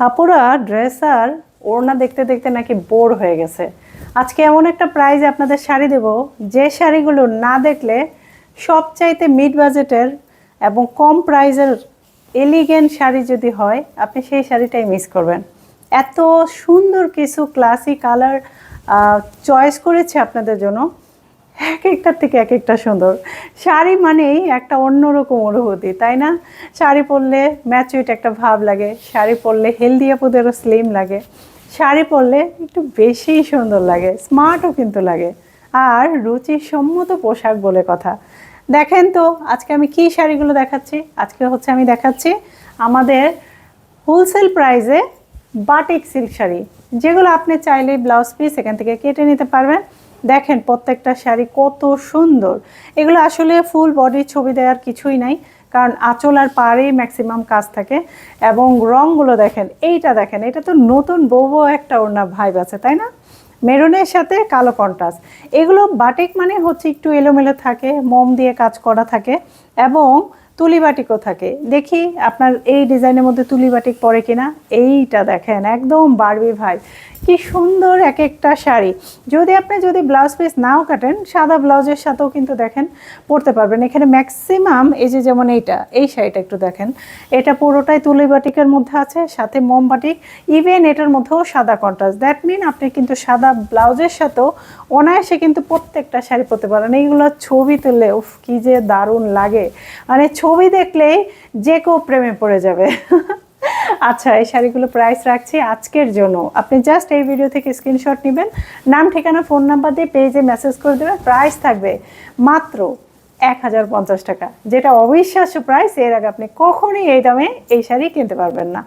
আপুরা ড্রেস আর ওড়না দেখতে দেখতে নাকি বোর হয়ে গেছে। আজকে এমন একটা প্রাইজে আপনাদের শাড়ি দেব, যে শাড়িগুলো না দেখলে সবচাইতে মিড বাজেটের এবং কম প্রাইজের এলিগেন্ট শাড়ি যদি হয়, আপনি সেই শাড়িটাই মিস করবেন। এত সুন্দর কিছু ক্লাসি কালার চয়েস করেছে আপনাদের জন্য। এক একটার থেকে এক একটা সুন্দর। শাড়ি মানেই একটা অন্যরকম অনুভূতি, তাই না? শাড়ি পরলে ম্যাচুইট একটা ভাব লাগে, শাড়ি পরলে হেলদি আপুদেরও স্লিম লাগে, শাড়ি পরলে একটু বেশিই সুন্দর লাগে, স্মার্টও কিন্তু লাগে। আর রুচির সম্মত পোশাক বলে কথা। দেখেন তো, আজকে আমি কি শাড়িগুলো দেখাচ্ছি? আজকে হচ্ছে আমি দেখাচ্ছি আমাদের হোলসেল প্রাইসে বাটিক সিল্ক শাড়ি, যেগুলো আপনি চাইলে ব্লাউজ পিস এখান থেকে কেটে নিতে পারবেন। দেখেন প্রত্যেকটা শাড়ি কত সুন্দর। এগুলো আসলে ফুল বডি ছবি দেওয়ার কিছুই নাই, কারণ আঁচল আর পাড়েই ম্যাক্সিমাম কাজ থাকে। এবং রঙগুলো দেখেন, এইটা দেখেন, এটা তো নতুন বউ বউ একটা ওড়না ভাইব আছে, তাই না? মেরুনের সাথে কালো কন্ট্রাস্ট এগুলো বাটিক মানে হচ্ছে একটু এলোমেলো থাকে, মোম দিয়ে কাজ করা থাকে। এবং তুলি বাটিকও থাকে দেখি আপনার এই ডিজাইনের মধ্যে তুলি বাটিক পরে কিনা। এইটা দেখেন, একদম বারবি ভাই। কি সুন্দর এক একটা শাড়ি। যদি আপনি যদি ব্লাউজ পিস নাও কাটেন, সাদা ব্লাউজের সাথেও কিন্তু দেখেন, পরতে পারবেন। এখানে ম্যাক্সিমাম এই যে যেমন এইটা, এই শাড়িটা একটু দেখেন। এটা পুরোটাই তুলি বাটিকের মধ্যে আছে, সাথে মোম বাটিক ইভেন এটার মধ্যেও সাদা কন্ট্রাস্ট দ্যাট মিন আপনি কিন্তু সাদা ব্লাউজের সাথেও অনায়াসে কিন্তু প্রত্যেকটা শাড়ি পরতে পারেন। এইগুলো ছবি তুললে, উফ, কি যে দারুণ লাগে। মানে ছবি দেখলেই যে কেউ প্রেমে পড়ে যাবে। আচ্ছা এই শাড়িগুলো প্রাইস রাখছি আজকের জন্য। আপনি জাস্ট এই ভিডিও থেকে স্ক্রিনশট নেবেন। নাম, ঠিকানা ফোন নাম্বার দিয়ে পেজে মেসেজ করে দেবেন। প্রাইস থাকবে মাত্র এক হাজার পঞ্চাশ টাকা। যেটা অবিশ্বাস্য প্রাইস এর আগে আপনি কখনই এই দামে এই শাড়ি কিনতে পারবেন না।